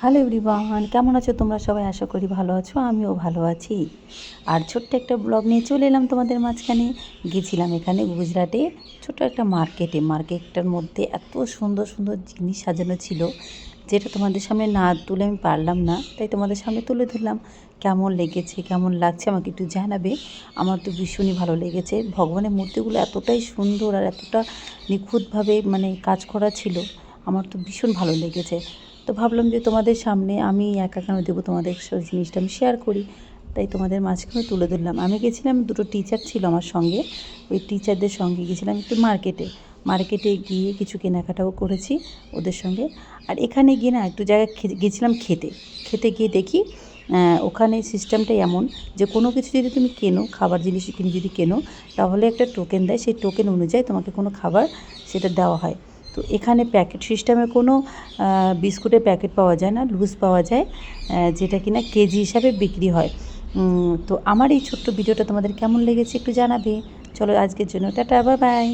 Hello everyone কেমন আছো তোমরা সবাই? আশা করি ভালো আছো, আমিও ভালো আছি। আর ছোট্ট একটা ব্লগ নিয়ে চলে এলাম তোমাদের মাঝখানে। গেছিলাম এখানে গুজরাটে ছোট একটা মার্কেটে মার্কেটটার মধ্যে এত সুন্দর সুন্দর জিনিস সাজানো ছিল, যেটা তোমাদের সামনে না তুলে আমি পারলাম না। তাই তোমাদের সামনে তুলে ধরলাম। কেমন লেগেছে, কেমন লাগছে আমাকে একটু জানাবে। আমার তো ভীষণই ভালো লেগেছে। ভগবানের মূর্তিগুলো এতটাই সুন্দর আর এতটা নিখুঁতভাবে মানে কাজ করা ছিল, আমার তো ভীষণ ভালো লেগেছে। তো ভাবলাম যে তোমাদের সামনে আমি একা কেন দেবো? তোমাদের জিনিসটা আমি শেয়ার করি। তাই তোমাদের মাঝখানে তুলে ধরলাম। আমি গেছিলাম, দুটো টিচার ছিল আমার সঙ্গে। ওই টিচারদের সঙ্গে গেছিলাম একটু মার্কেটে মার্কেটে গিয়ে কিছু কেনাকাটাও করেছি ওদের সঙ্গে। আর এখানে গিয়ে না একটু জায়গায় গেছিলাম খেতে। খেতে গিয়ে দেখি ওখানে সিস্টেমটা এমন যে কোনো কিছু যদি তুমি কেনো, খাবার জিনিস কিনে যদি কেনো, তাহলে একটা টোকেন দেয়। সেই টোকেন অনুযায়ী তোমাকে কোনো খাবার সেটা দেওয়া হয়। তো এখানে প্যাকেট সিস্টেমে কোনো বিস্কুটের প্যাকেট পাওয়া যায় না, লুজ পাওয়া যায় যেটা কি না কেজি হিসাবে বিক্রি হয়। তো আমার এই ছোট্ট ভিডিওটা তোমাদের কেমন লেগেছে একটু জানাবে। চলো আজকের জন্য টাটা বাই বাই